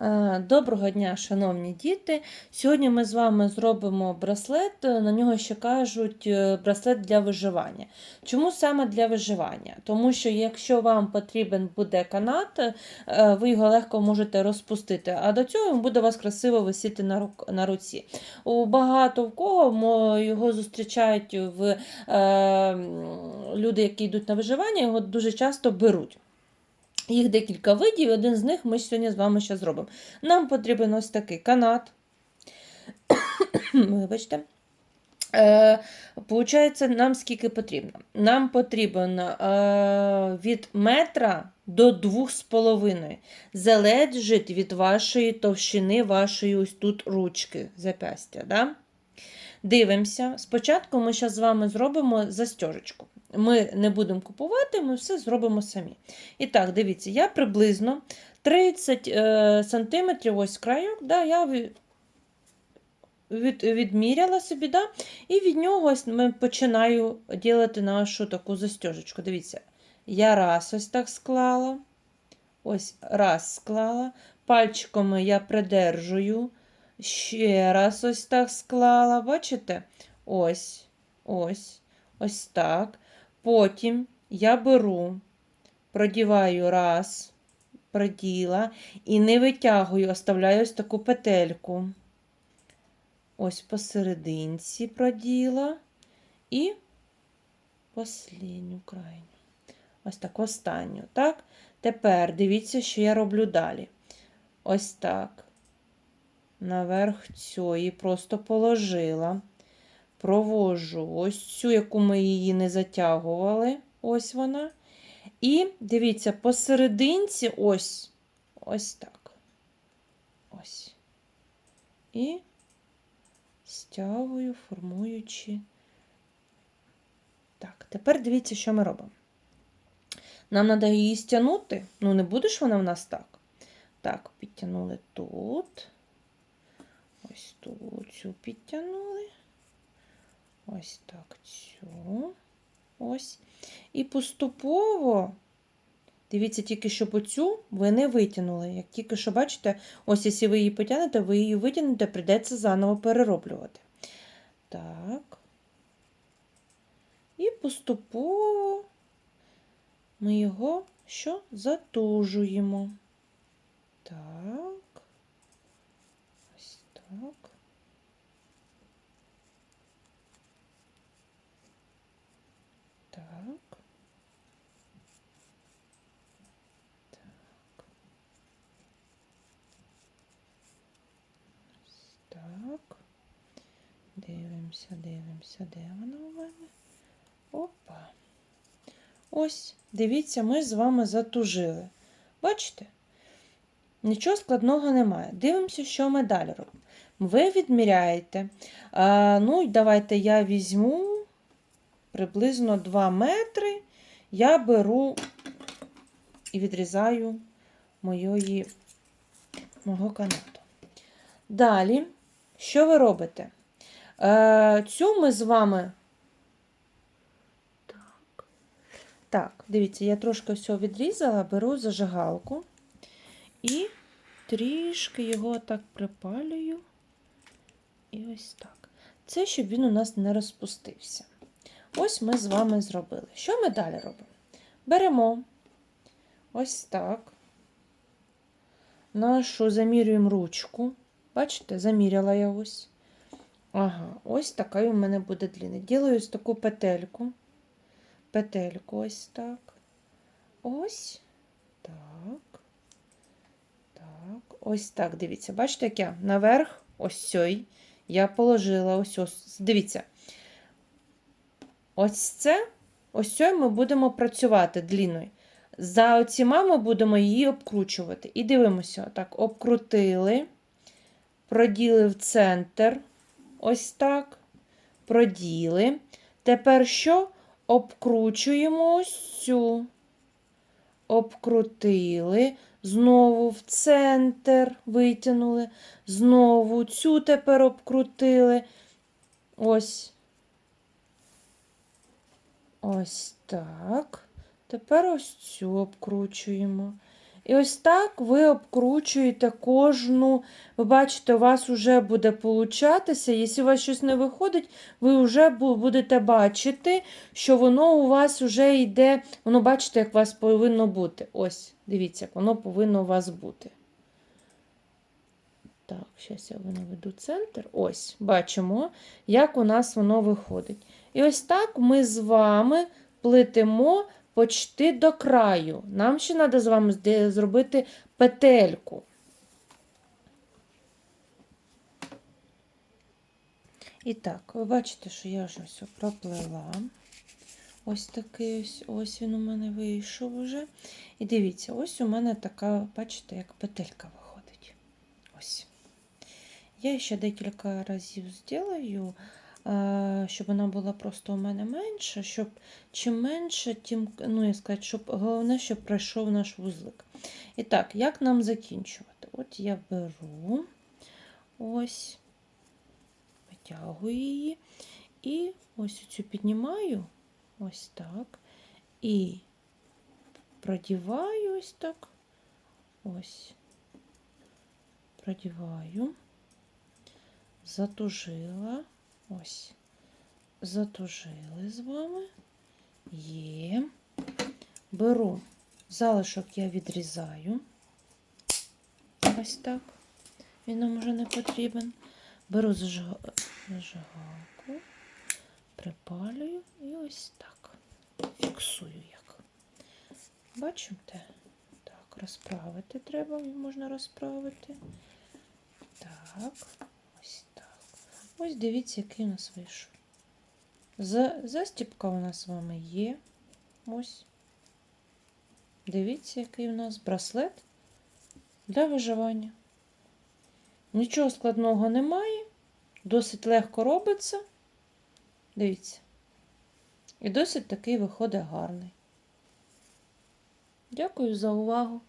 Е, Доброго дня, шановні діти. Сьогодні ми з вами зробимо браслет. На нього ще кажуть е, браслет для виживання. Чому саме для виживання? Тому що якщо вам потрібен буде канат, е, ви його легко можете розпустити, а до цього він буде у вас красиво висіти на, на руці. У багато в кого його зустрічають в е, люди, які йдуть на виживання, його дуже часто беруть. Їх декілька видів, і один з них ми сьогодні з вами ще зробимо. Нам потрібен ось такий канат. Вибачте. Е, Получається, нам скільки потрібно? Нам потрібен е, від метра до двох з половиною. Залежить від вашої товщини, вашої ось тут ручки, запястя. Да? Дивимося. Спочатку ми зараз з вами зробимо застежечку. Ми не будемо купувати, ми все зробимо самі. І так, дивіться, я приблизно 30 е, сантиметрів, ось крайок, да, я від, відміряла собі, да, і від нього ось ми починаю робити нашу таку застежечку. Дивіться, я раз ось так склала, ось раз склала, пальчиками я придержую, ще раз ось так склала, бачите? Ось, ось, ось так. Потім я беру, продіваю раз, проділа і не витягую, оставляю ось таку петельку. Ось посерединці проділа і последню крайню. Ось так, останню. Так? Тепер дивіться, що я роблю далі. Ось так. Наверх цієї просто положила. Провожу ось цю, яку ми її не затягували. Ось вона. І дивіться, посерединці ось ось так. Ось. І стягую, формуючи. Так, тепер дивіться, що ми робимо. Нам треба її стягнути. Ну, не буде ж вона в нас так. Так, підтягнули тут. Ось тут цю підтягнули. Ось так цю. Ось. І поступово, дивіться, тільки щоб оцю ви не витягнули. Як тільки що, бачите, ось якщо ви її потягнете, ви її витягнете, прийдеться заново перероблювати. Так. І поступово ми його що? Затужуємо. Так. Ось так. Так. Так. Так. Дивимося, дивимося, де вона у мене. Опа. Ось, дивіться, ми з вами затужили. Бачите? Нічого складного немає. Дивимося, що ми далі робимо. Ви відміряєте. А, ну, давайте я візьму приблизно 2 метри. Я беру і відрізаю моєї, мого канату. Далі, що ви робите? Е, цю ми з вами. Так, так, дивіться, я трошки все відрізала, беру зажигалку і трішки його так припалюю. І ось так. Це щоб він у нас не розпустився. Ось ми з вами зробили. Що ми далі робимо? Беремо ось так. Нашу замірюємо ручку. Бачите, заміряла я ось. Ага, ось така у мене буде длина. Ділаю ось таку петельку. Петельку ось так. Ось так. Так, ось так. Дивіться, бачите, як я наверх, ось цей, я положила ось ось. Дивіться. Ось це, ось цю ми будемо працювати дліною. За оціма ми будемо її обкручувати. І дивимося, так, обкрутили, проділи в центр. Ось так. Проділи. Тепер що? Обкручуємо ось цю. Обкрутили. Знову в центр витягнули. Знову цю тепер обкрутили. Ось. Ось так. Тепер ось цю обкручуємо. І ось так ви обкручуєте кожну. Ви бачите, у вас вже буде получатися. Якщо у вас щось не виходить, ви вже будете бачити, що воно у вас вже йде. Воно бачите, як у вас повинно бути. Ось, дивіться, як воно повинно у вас бути. Так, зараз я наведу центр. Ось, бачимо, як у нас воно виходить. І ось так ми з вами плетемо почти до краю. Нам ще треба з вами зробити петельку. І так, ви бачите, що я вже все проплела. Ось такий ось, ось він у мене вийшов уже. І дивіться, ось у мене така, бачите, як петелька виходить. Ось. Я ще декілька разів зроблю, щоб вона була просто у мене менша, щоб чим менше, тим, ну, я сказати, щоб головне, щоб пройшов наш вузлик. І так, як нам закінчувати? От я беру ось, витягую її, і ось цю піднімаю, ось так, і продіваю ось так, ось, продіваю затужила. Ось. Затужили з вами. Є. Беру залишок, я відрізаю. Ось так. Він нам вже не потрібен. Беру зажига- зажигалку, припалюю і ось так. Фіксую як. Бачите? Так, розправити треба, можна розправити. Так. Ось дивіться, який у нас вийшов. За- Застіпка у нас з вами є. Ось. Дивіться, який у нас браслет для виживання. Нічого складного немає. Досить легко робиться. Дивіться. І досить такий виходить гарний. Дякую за увагу.